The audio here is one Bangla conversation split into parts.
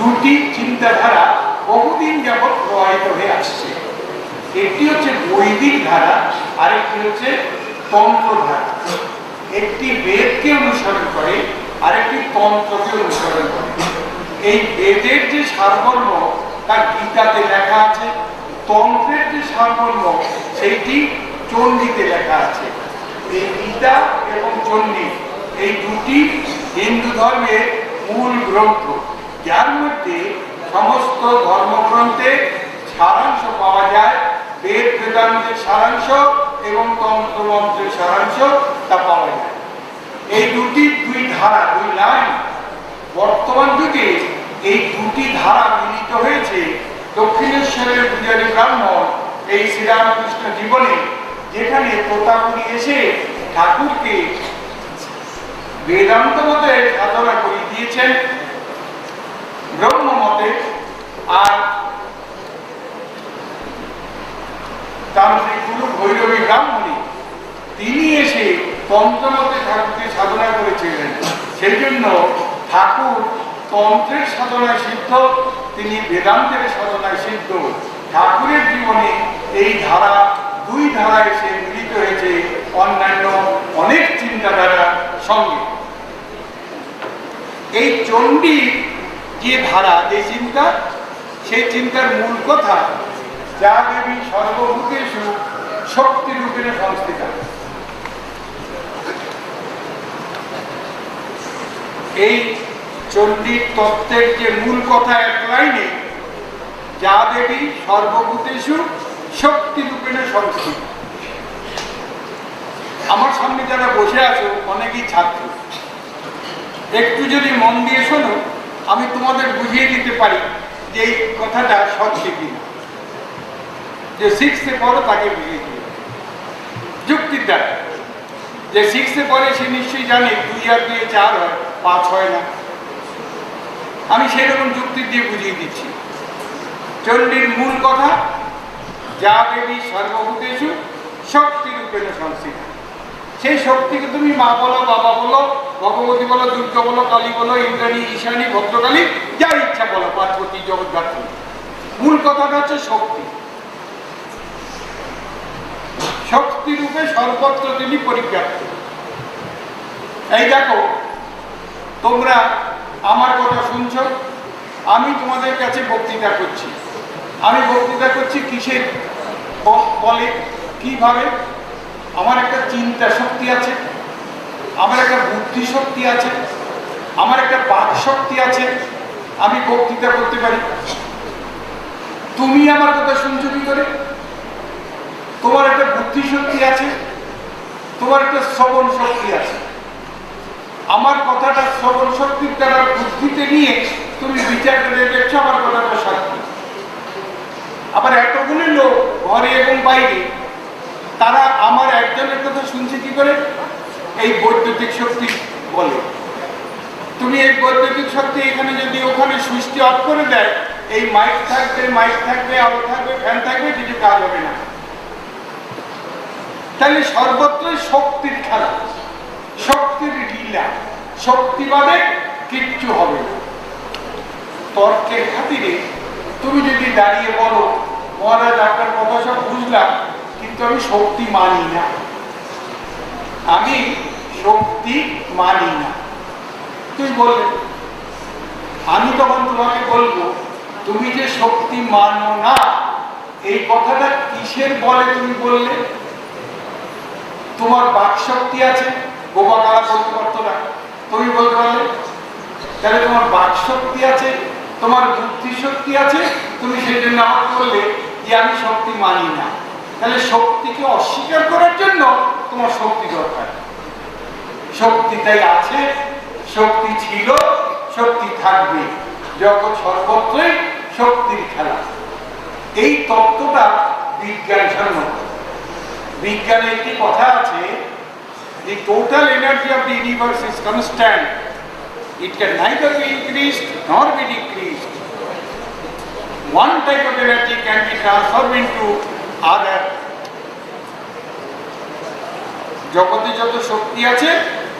দুটি চিন্তাধারা বহুদিন যাবৎ প্রবাহিত হয়ে আসছে। একটি হচ্ছে বৈদিক ধারা, আরেকটি হচ্ছে তন্ত্র ধারা একটি বেদকে অনুসরণ করে, আরেকটি তন্ত্রকে অনুসরণ করে। এই বেদের যে সারমর্ম, তার গীতাতে লেখা আছে, তন্ত্রের যে সারমর্ম, সেইটি চণ্ডীতে লেখা আছে। এই গীতা এবং চণ্ডী, এই দুটি হিন্দু ধর্মের মূল গ্রন্থ। যার মধ্যে সমস্ত ধর্মগ্রন্থে সারাংশ পাওয়া যায়, বেদ বেদান্তের সারাংশ এবং তন্ত্রমন্ত্রের সারাংশ তা পাওয়া যায়। এই দুটি দুই ধারা, দুই লাইন বর্তমান যুগে এই দুটি ধারা মিলিত হয়েছে দক্ষিণেশ্বরের পূজারী ব্রাহ্মণ এই শ্রীরামকৃষ্ণ জীবনে, যেখানে প্রতাপুরি এসে ঠাকুরকে বেদান্ত মতে সাধনা করে দিয়েছেন। ব্রহ্ম মতে আর তান্ত্রিক গুরু ভৈরবী ব্রাহ্মণী, তিনি এসে তন্ত্রমতে ঠাকুরকে সাধনা করেছিলেন। সেই জন্য ঠাকুর তন্ত্রের সাধনায় সিদ্ধ, তিনি বেদান্তের সাধনায় সিদ্ধ। ঠাকুরের জীবনে এই ধারা, দুই ধারা এসে মিলিত হয়েছে অন্যান্য অনেক চিন্তাধারার সঙ্গে। এই চণ্ডীর যে ধারা যে চিন্তা, সেই চিন্তার মূল কথা যা দেবী সর্বভূতেষু শক্তি রূপের সংস্থিতা। এই চণ্ডীর তত্ত্বের যে মূল কথা এক লাইনে, যা দেবী সর্বভূতেষু শক্তি রূপেণ সংস্থিত। আমার সামনে যারা বসে আছো, অনেকেই ছাত্র। একটু যদি মন দিয়ে শোনো আমি তোমাদের বুঝিয়ে দিতে পারি যে এই কথাটা সত্যি কিনা যে সিক্সে পড়ো তাকে বুঝিয়ে দিও। যুক্তির দ্বারা। যে সিক্সে পড়ে সে নিশ্চয়ই জানে, দুই আর দুই চার হয়, পাঁচ হয় না। আমি সেরকম যুক্তি দিয়ে বুঝিয়ে দিচ্ছি। চণ্ডীর মূল কথা, যা দেবী সর্বভূতেষু শক্তি রূপেণ সংস্থিত। সেই শক্তিকে তুমি মা বলো, বাবা বলো ভগবতী বলো, দুর্গা বলো, কালী বলো, ইন্দ্রাণী, ঈশানী, ভদ্রকালী যা ইচ্ছা বলো, পার্বতী, জগদ্ধাত্রী মূল কথাটা হচ্ছে শক্তি। শক্তি রূপে সর্বত্র তিনি পরিব্যাপ্ত। এই দেখো, তোমরা আমার কথা শুনছ, আমি তোমাদের কাছে বক্তৃতা করছি। আমি বক্তৃতা করছি কিসের বলে, কীভাবে? আমার একটা চিন্তা শক্তি আছে। আমার একটা বুদ্ধি শক্তি আছে, আমার একটা বাক শক্তি আছে, আমি বক্তৃতা করতে পারি। তুমি আমার কথা শুনছো কি করে? তোমার একটা বুদ্ধি শক্তি আছে, তোমার একটা শ্রবণ শক্তি আছে। আমার কথাটা শ্রবণ শক্তির দ্বারা বুদ্ধিতে নিয়ে তুমি বিচার করে দেখছ আমার কথাটা সত্যি। আবার এতগুলি লোক, ঘরে এবং বাইরে, তারা আমার একজনের কথা শুনছে কি করে? এই বৈদ্যুতিক শক্তি বলে। তুমি এই বৈদ্যুতিক শক্তি এখানে যদি ওখানে সুইচটি অফ করে দেয়, এই মাইক থাকবে মাইক থাকবে, আলো থাকবে ফ্যান থাকবে, কিছু কাজ হবে না। তাহলে সর্বত্রই শক্তির খেলা, শক্তির লীলা, শক্তিবাদে কিচ্ছু হবে না। তর্কের খাতিরে তুমি যদি দাঁড়িয়ে বলো, মহারাজ, আপনার কথা সব বুঝলাম, কিন্তু আমি শক্তি মানি না। আমি শক্তি মানি না। তুই বললে? আমি তখন তোমাকে বলব, তুমি যে শক্তি মানো না, এই কথাটা কিসের বলে তুমি বললে? তোমার বাক শক্তি আছে বোবা কারা বলতে পারতো না তুমি বলতে পারলে? তাহলে তোমার বাক শক্তি আছে, তোমার বুদ্ধি শক্তি আছে, তুমি সেই জন্য আমার বললে যে আমি শক্তি মানি না। তাহলে শক্তিকে অস্বীকার করার জন্য তোমার শক্তি দরকার। শক্তিটাই আছে, শক্তি ছিল, শক্তি থাকবে। যত সর্বত্রই শক্তির খেলা। এই তত্ত্বটা বিজ্ঞান সম্মত। বিজ্ঞানে একটি কথা আছে যে total energy of the universe is constant it can neither be increase nor be decrease one type of energy can be transform into other জগতে যত শক্তি আছে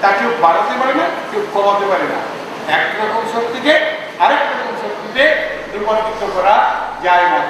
তা কেউ বাড়াতে পারে না, কেউ কমাতে পারে না। এক রকম শক্তিকে আরেক রকম শক্তিতে রূপান্তরিত করা যায় না।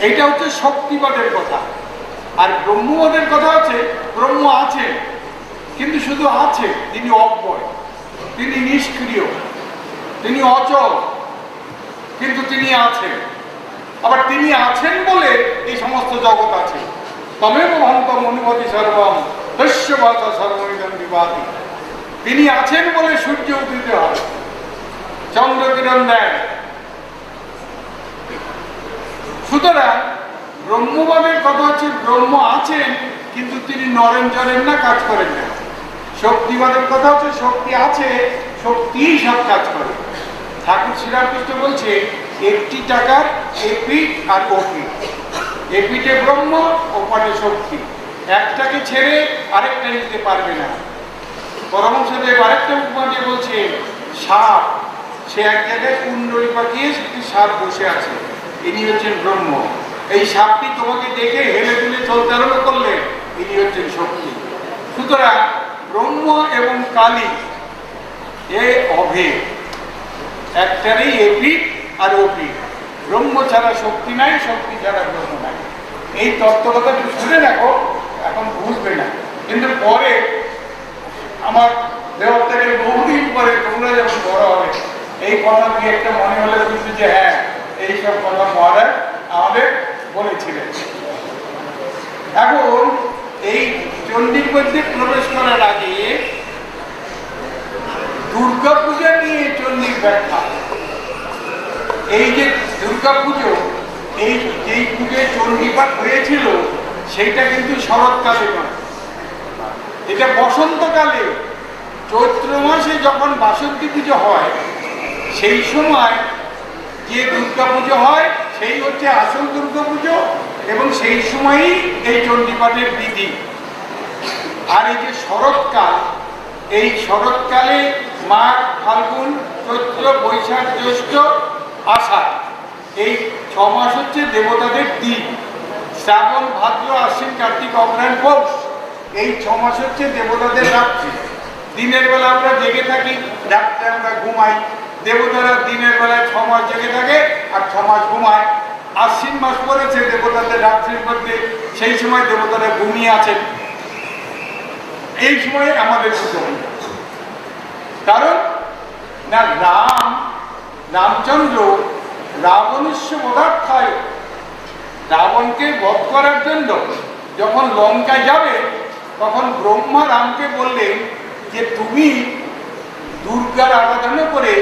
এইটা হচ্ছে শক্তিবাদের কথা। আর ব্রহ্মবাদের কথা হচ্ছে, ব্রহ্ম আছে, কিন্তু শুধু আছে, তিনি অব্যয়, তিনি নিষ্ক্রিয়, তিনি অচল, কিন্তু তিনি আছেন। আবার তিনি আছেন বলে এই সমস্ত জগৎ আছে। তমেব ভন্তম অনুমতি সর্বম দস্যবাতা সর্বমিদম তিনি আছেন বলে সূর্য উদিত হয়। চন্দ্র কিরণ দেয় সুতরাং ব্রহ্মবাদের কথা হচ্ছে ব্রহ্ম আছেন, কিন্তু তিনি নরেন চরেন না কাজ করেন না। শক্তিবাদের কথা হচ্ছে শক্তি আছে, শক্তিই সব কাজ করে। ঠাকুর শ্রীরামকৃষ্ণ বলছে, একটি টাকার এপিট আর ওপিট এপিটে ব্রহ্ম ওপাটে শক্তি। একটাকে ছেড়ে আরেকটা নিতে পারবে না। পরমংসদেব আরেকটা উপমা দিয়ে বলছে সাপ, সে এক জায়গায় কুণ্ডলী পাকিয়ে সেটি সাপ বসে আছে। ইনি হচ্ছেন ব্রহ্ম। এই সাপটি তোমাকে দেখে হেলে দুলে চলতে আরম্ভ করলে ইনি হচ্ছেন শক্তি। সুতরাং ব্রহ্ম এবং কালী এ অভেদ। একটারই এপি আর ওপি ব্রহ্ম ছাড়া শক্তি নাই, শক্তি ছাড়া ব্রহ্ম নাই। এই তত্ত্বকথা একটু শুনে দেখো, এখন বুঝবে না। কিন্তু পরে আমার দেওয়ার থেকে বহুদিন পরে তোমরা যখন বড় হবে, এই কথা দিয়ে একটা মনে হলে কিন্তু যে হ্যাঁ এইসব কথা মহারাজ আমাদের বলেছিলেন। এখন এই চণ্ডীর মধ্যে প্রবেশ করার আগে দুর্গা পূজা নিয়ে চণ্ডীর ব্যাখ্যা। এই যে দুর্গা পুজো, এই যেই পুজোয় চণ্ডীপাঠ হয়েছিল, সেইটা কিন্তু শরৎকালে নয় এটা বসন্তকালে। চৈত্র মাসে যখন বাসন্তী পুজো হয়, সেই সময় যে দুর্গা পুজো হয়, সেই হচ্ছে আসল দুর্গা পুজো এবং সেই সময়ই এই চণ্ডীপাঠের বিধি। আর এই যে শরৎকাল, এই শরৎকালে মাঘ, ফাল্গুন, চৈত্র, বৈশাখ, জ্যৈষ্ঠ আষাঢ় এই ছ মাস হচ্ছে দেবতাদের দিন। শ্রাবণ, ভাদ্র, আশ্বিন, কার্তিক, অগ্রহায়ণ, পৌষ। এই ছ মাস হচ্ছে দেবতাদের রাত্রি। দিনের বেলা আমরা জেগে থাকি, রাত্রে আমরা ঘুমাই। দেবতারা দিনের বেলায় ছ মাস জেগে থাকে আর ছ মাস ঘুমায়। আশ্বিন মাস পড়েছে দেবতাদের রাত্রির মধ্যে, সেই সময় দেবতারা ঘুমিয়ে আছেন। এই সময় আমাদের হয়। কারণ না, রাম রামচন্দ্র রাবণস্য পদার্থায় রাবণকে বধ করার জন্য যখন লঙ্কায় যাবে, তখন ব্রহ্মা রামকে বললেন যে, তুমি দুর্গার আরাধনা করে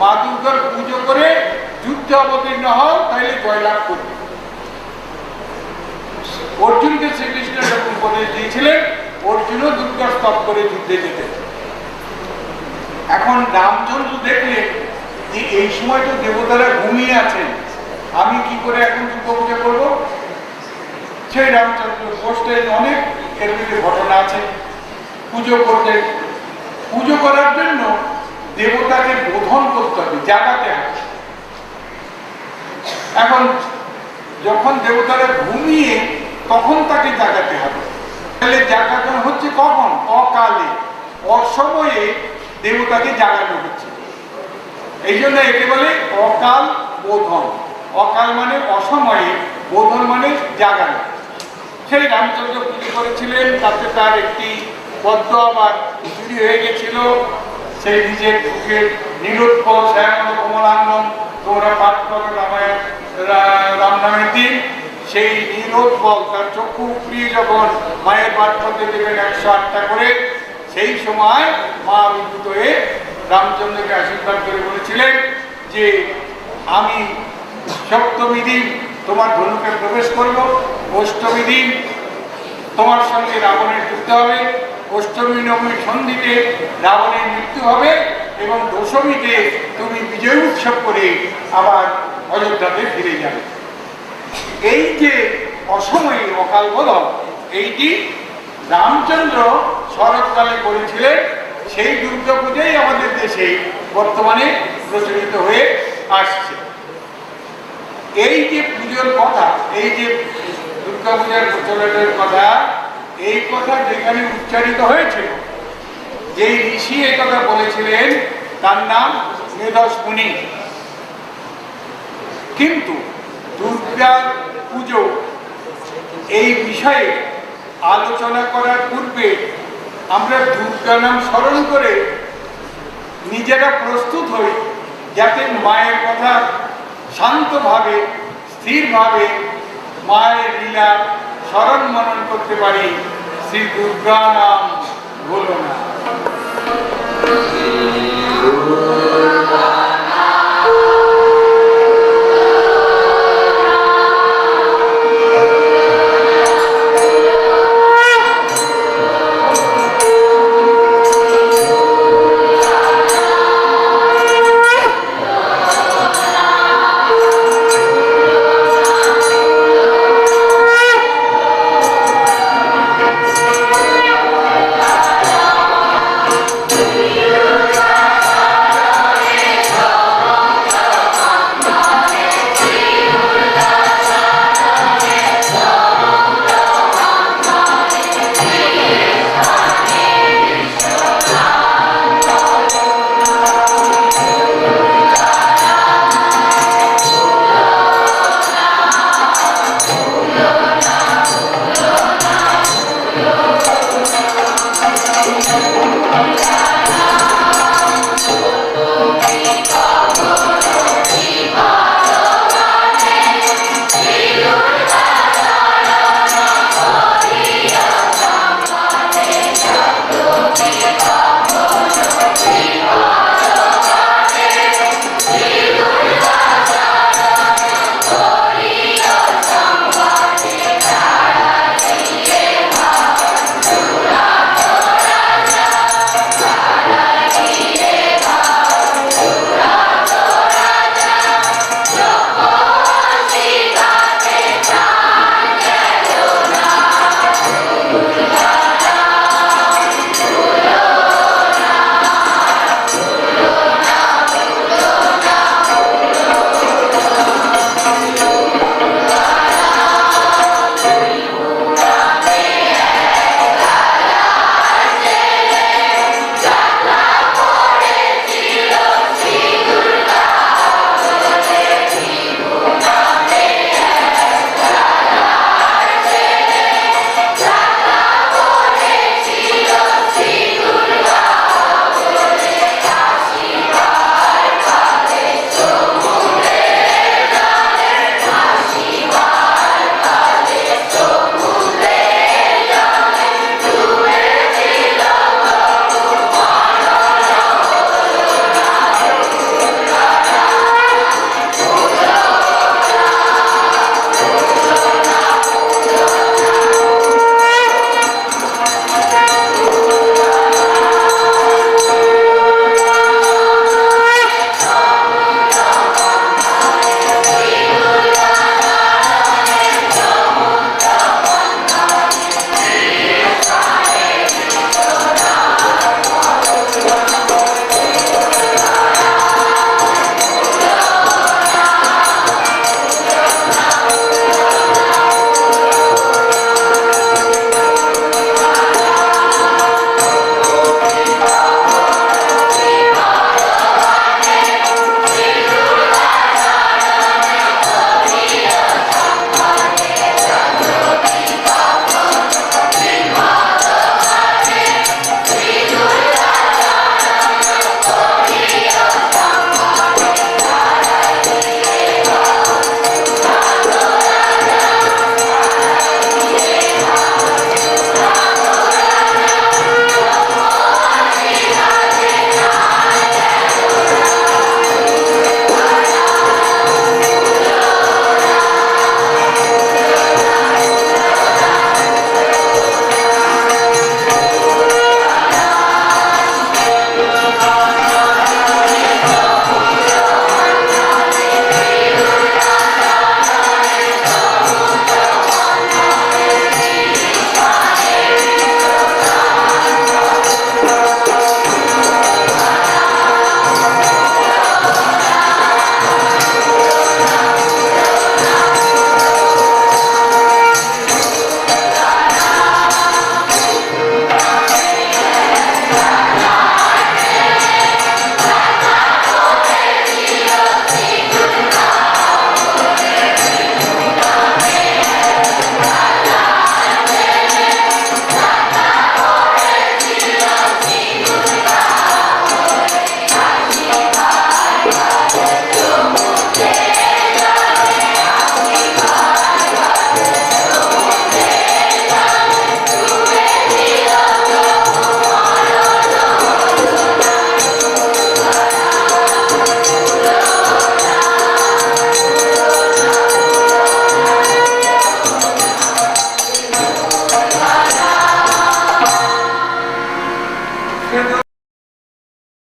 মা দুর্গার পুজো করে যুদ্ধে অবতীর্ণ হও তাহলে জয়লাভ করবে। অর্জুনকে শ্রীকৃষ্ণ যখন উপদেশ দিয়েছিলেন, অর্জুনও দুর্গা স্তব করে যুদ্ধে যেতেন। এখন রামচন্দ্র দেখলেন যে এই সময় তো দেবতারা ঘুমিয়ে আছেন, আমি কি করে এখন করব? সেই রামচন্দ্র অনেক, এর ঘটনা আছে। পুজো করতেন। পুজো করার জন্য দেবতাকে বোধন করতে হবে, জাগাতে এখন যখন দেবতারা ঘুমিয়ে, তখন তাকে জাগাতে হবে। তাহলে জাগানো হচ্ছে কখন? অকালে। অসময়ে দেবতাকে জাগানো হচ্ছে। এই জন্য একে বলে অকাল বোধন। অকাল মানে অসময়ে, বোধন মানে জাগানো। সেই রামচন্দ্র পুজো করেছিলেন, তাতে তার একটি পদ্ম আবার চুরি হয়ে গেছিল। সেই নিজের মুখের নিরুৎপল শ্যামল কমলাঙ্গন তোমরা পাঠ করো রামায়ণ রা- রাম নামের দিন সেই নিরোৎপল তার চক্ষু উপড়িয়ে যখন মায়ের পাঠ করতে দেবেন একশো আটটা করে সেই সময় মা বিদ্যুৎ হয়ে রামচন্দ্রকে আশীর্বাদ করে বলেছিলেন যে আমি সপ্তমী দিন তোমার ধনুকে প্রবেশ করব, অষ্টমী দিন তোমার সঙ্গে রাবণের যুদ্ধ হবে, অষ্টমী নবমী সন্ধিতে রাবণের মৃত্যু হবে এবং দশমীতে তুমি বিজয় উৎসব করে আবার অযোধ্যাতে ফিরে যাবে। এই যে অসময়ে অকাল বোধন এইটি রামচন্দ্র শরৎকালে করেছিলেন, সেই দুর্গা পূজাই আমাদের দেশে বর্তমানে প্রচলিত হয়ে আসছে। এই যে পুজোর কথা, এই যে দুর্গা পূজার প্রচলনের কথা, এই কথা যেখানে উচ্চারিত হয়েছিল যে ঋষি এই কথা বলেছিলেন, তার নাম মেধস মুনি কিন্তু দুর্গার পুজো এই বিষয়ে আলোচনা করার পূর্বে আমরা দুর্গা নাম স্মরণ করে নিজেরা প্রস্তুত হই যাতে মায়ের কথা শান্তভাবে, স্থিরভাবে মায়ের লীলা স্মরণ মনন করতে পারি। শ্রী দুর্গা নাম ভুলো না